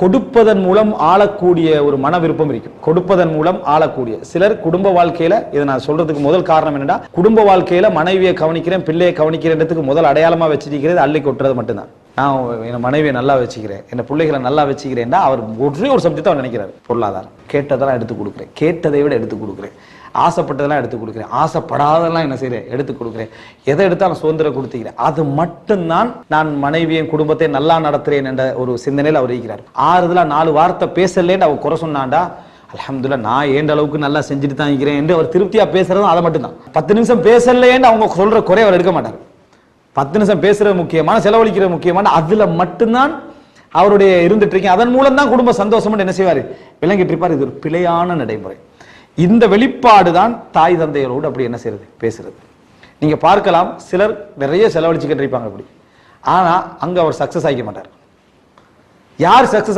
கொடுப்பதன் மூலம் ஆளக்கூடிய ஒரு மன விருப்பம் இருக்கும். கொடுப்பதன் மூலம் ஆளக்கூடிய. சிலர் குடும்ப வாழ்க்கையில இதை நான் சொல்றதுக்கு முதல் காரணம் என்னன்னா குடும்ப வாழ்க்கையில மனைவியை கவனிக்கிறேன் பிள்ளையை கவனிக்கிறேன்றதுக்கு முதல் அடையாளமா வச்சிருக்கிறது அள்ளி கொட்டுறது மட்டும்தான். நான் என் மனைவியை நல்லா வச்சுக்கிறேன். என் பிள்ளைகளை நல்லா வச்சுக்கிறேன்னா அவர் ஒரே ஒரு சப்ஜெக்ட் அவர் நினைக்கிறார். பொருளாதாரம். கேட்டதெல்லாம் எடுத்து கொடுக்குறேன். கேட்டதை விட எடுத்து கொடுக்குறேன். ஆசைப்பட்டதெல்லாம் எடுத்து கொடுக்குறேன். ஆசைப்படாதெல்லாம் என்ன செய்கிறேன் எடுத்து கொடுக்குறேன். எதை எடுத்தாலும் சுதந்திரம் கொடுத்துக்கிறேன். அது மட்டும்தான் நான் மனைவியின் குடும்பத்தை நல்லா நடத்துறேன் என்ற ஒரு சிந்தனையில் அவர் இருக்கிறார். ஆறுதலாக நாலு வார்த்தை பேசலேன்னு அவர் குறை சொன்னாண்டா? அலமதுல்லா நான் ஏண்ட அளவுக்கு நல்லா செஞ்சுட்டு தான் இருக்கிறேன் என்று அவர் திருப்தியாக பேசுறதும் அதை மட்டும்தான். பத்து நிமிஷம் பேசலேன்னு அவங்க சொல்ற குறை அவர் எடுக்க மாட்டார். பத்து நிமிஷம் பேசுறது முக்கியமான செலவழிக்கிறது முக்கியமான அதுல மட்டும்தான் அவருடைய இருந்துட்டு இருக்கேன். அதன் மூலம் தான் குடும்ப சந்தோஷம் என்ன செய்வாரு? விளங்கிட்டு இருப்பார். இது ஒரு பிழையான நடைமுறை. இந்த வெளிப்பாடு தான் தாய் தந்தையரோடு அப்படி என்ன செய்யறது பேசுறது. நீங்க பார்க்கலாம் சிலர் நிறைய செலவழிச்சுக்கிட்டு இருப்பாங்க அப்படி. ஆனா அங்க அவர் சக்சஸ் ஆகிக்க மாட்டார். யார் சக்சஸ்